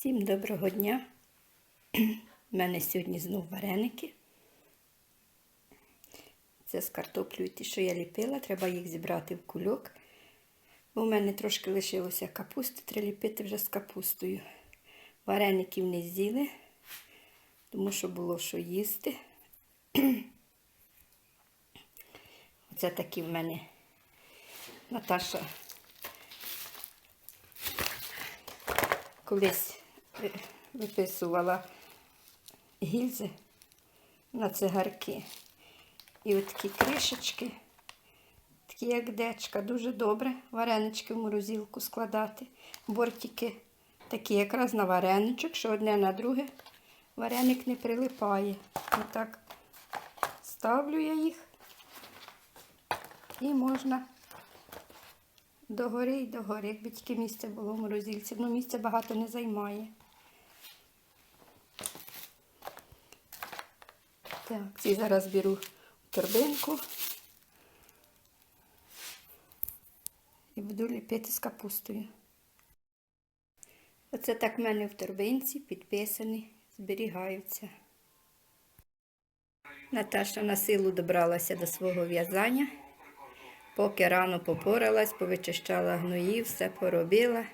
Всім доброго дня. У мене сьогодні знов вареники. Це з картоплею ті, що я ліпила, треба їх зібрати в кульок. В мене трошки лишилося капусти, треба ліпити вже з капустою. Вареників не з'їли, тому що було що їсти. Оце такі в мене Наташа колись виписувала гільзи на цигарки. І от такі кришечки, такі як дечка, дуже добре варенички в морозилку складати. Бортики такі якраз на вареничок, що одне на друге вареник не прилипає. Отак ставлю я їх і можна догори і догори, якби тільки місце було в морозильці. Ну, місця багато не займає. Так, ці зараз беру торбинку і буду ліпити з капустою. Оце так в мене в торбинці підписані, зберігаються. Наташа на силу добралася до свого в'язання. Поки рано попоралась, повичищала гної, все поробила.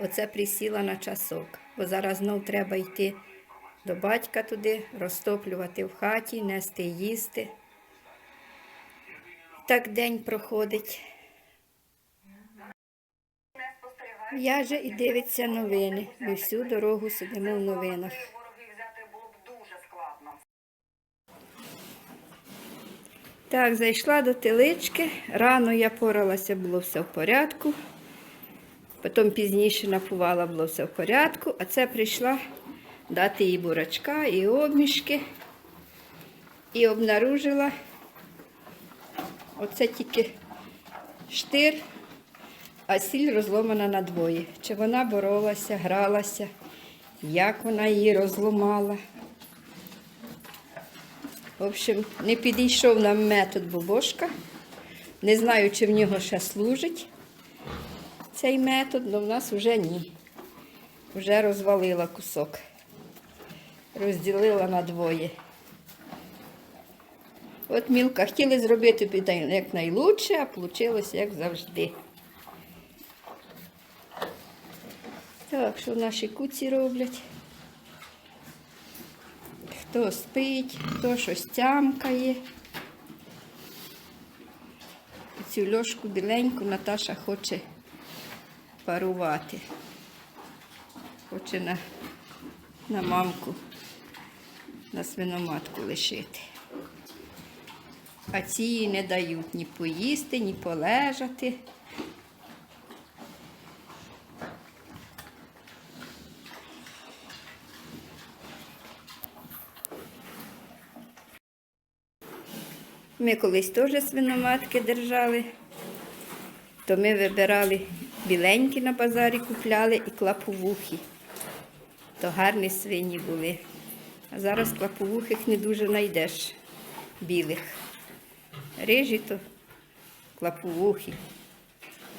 Оце присіла на часок, бо зараз знов треба йти до батька туди, розтоплювати в хаті, нести їсти. Так день проходить. В'яже і дивиться новини. Ми всю дорогу сидимо в новинах. Так, зайшла до телички. Рано я поралася, було все в порядку. Потім пізніше напувала, було все в порядку. А це прийшла дати їй бурачка і обмішки. І обнаружила оце тільки штир, а сіль розломана на двоє. Чи вона боролася, гралася, як вона її розломала. В общем, не підійшов нам метод бобошка. Не знаю, чи в нього ще служить цей метод, але в нас вже ні. Вже розвалила кусок. Розділила на двоє. От мілка хотіли зробити як найлучше, а вийшло як завжди. Так, що наші куці роблять? Хто спить, хто щось тямкає. Цю льошку біленьку Наташа хоче парувати. Хоче на, на мамку, на свиноматку лишити. А ці не дають ні поїсти, ні полежати. Ми колись теж свиноматки держали, то ми вибирали біленькі на базарі, купляли і клаповухи. То гарні свині були. А зараз клаповухих не дуже знайдеш білих. Рижі то клаповухи,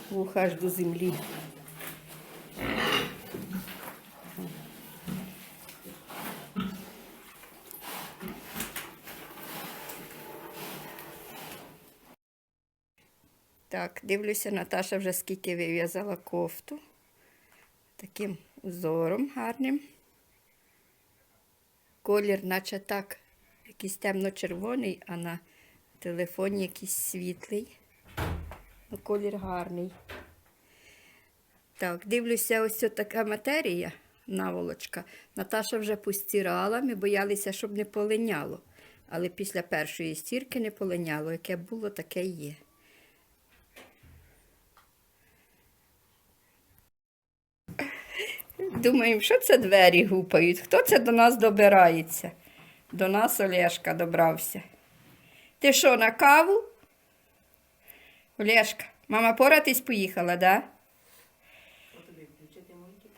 вуха аж до землі. Так, дивлюся, Наташа вже скільки вив'язала кофту. Таким узором гарним. Колір, наче так, якийсь темно-червоний, а на телефоні якийсь світлий. Ну, колір гарний. Так, дивлюся, ось така матерія, наволочка. Наташа вже постирала, ми боялися, щоб не полиняло. Але після першої стірки не полиняло. Яке було, таке й є. Думаємо, що це двері гупають? Хто це до нас добирається? До нас Олешка добрався. Ти що, на каву? Олешка, мама поратись поїхала, да? Включити мультик?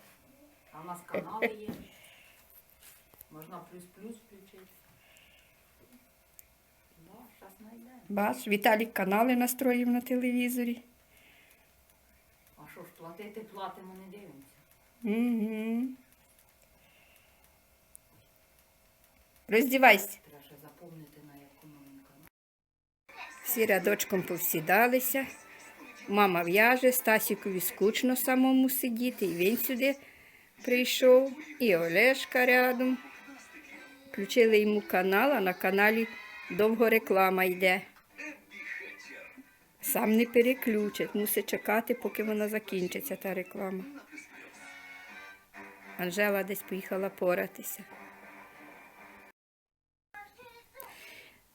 А в нас канали є. Можна плюс-плюс включити. Да. Бач, Віталік канали настроїв на телевізорі. А що ж платити, платимо, не дивимося. Угу. Роздівайся. Всі рядочком повсідалися. Мама в'яже, Стасікові скучно самому сидіти. І він сюди прийшов, і Олешка рядом. Включили йому канал, а на каналі довго реклама йде. Сам не переключить, мусить чекати, поки вона закінчиться, та реклама. Анжела десь поїхала поратися.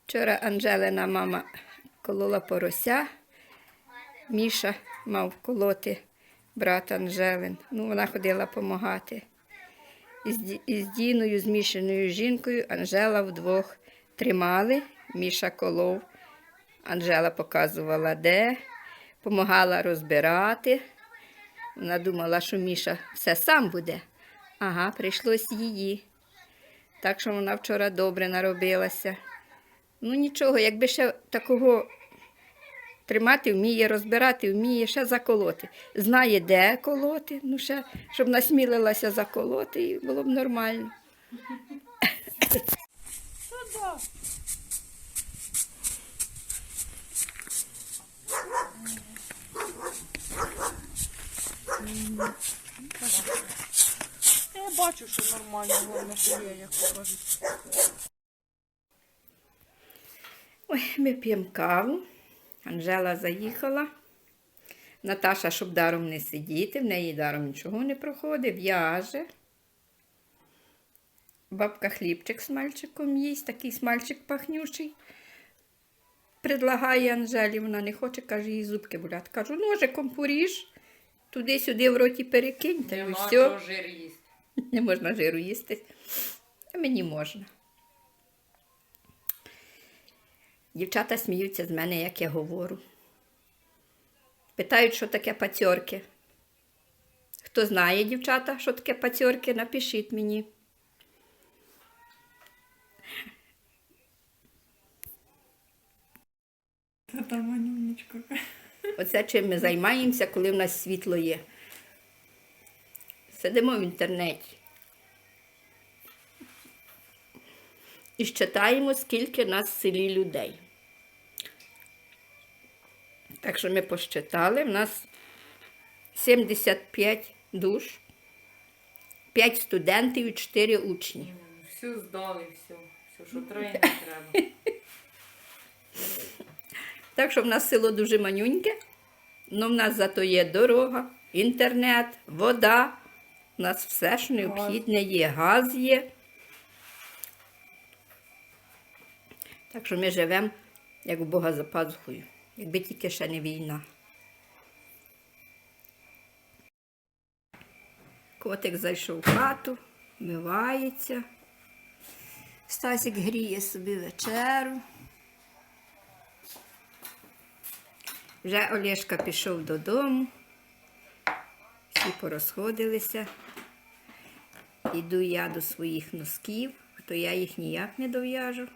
Вчора Анжелина мама колола порося. Міша мав колоти брат Анжелин. Ну, вона ходила допомагати. Із, Ді- із Діною, з Мішиною жінкою, Анжела вдвох тримали, Міша колов. Анжела показувала де, допомагала розбирати. Вона думала, що Міша все сам буде. Ага, прийшлось її. Так що вона вчора добре наробилася. Ну нічого, якби ще такого тримати вміє, розбирати вміє, ще заколоти. Знає, де колоти, ну ще, щоб насмілилася заколоти, і було б нормально. Я бачу, що нормально, головне, що є, як кажуть. Ой, ми п'ємо каву. Анжела заїхала. Наташа, щоб даром не сидіти, в неї даром нічого не проходить, в'яже. Бабка хлібчик з мальчиком їсть, такий смальчик пахнючий. Предлагає Анжелі, вона не хоче, каже, їй зубки болять. Кажу, ножиком поріж, туди-сюди в роті перекинь, та й Нема все. чого жир їсти. Не можна жиру їсти. А мені можна. Дівчата сміються з мене, як я говорю. Питають, що таке пацьорки. Хто знає, дівчата, що таке пацьорки, напишіть мені. Оце чим ми займаємося, коли в нас світло є. Сидимо в інтернеті. І читаємо, скільки нас в селі людей. Так що ми посчитали, в нас 75 душ, 5 студентів і 4 учні. Всю здали, все. Все, що треба, не треба. Так що в нас село дуже манюньке, але в нас зато є дорога, інтернет, вода. У нас все ж необхідне є, газ є. Так що ми живемо, як у Бога за пазухою, якби тільки ще не війна. Котик зайшов в хату, вмивається. Стасик гріє собі вечеру. Вже Олешка пішов додому, всі порозходилися. Іду я до своїх носків, то я їх ніяк не дов'яжу.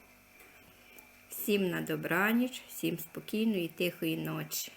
Всім на добраніч, всім спокійної і тихої ночі.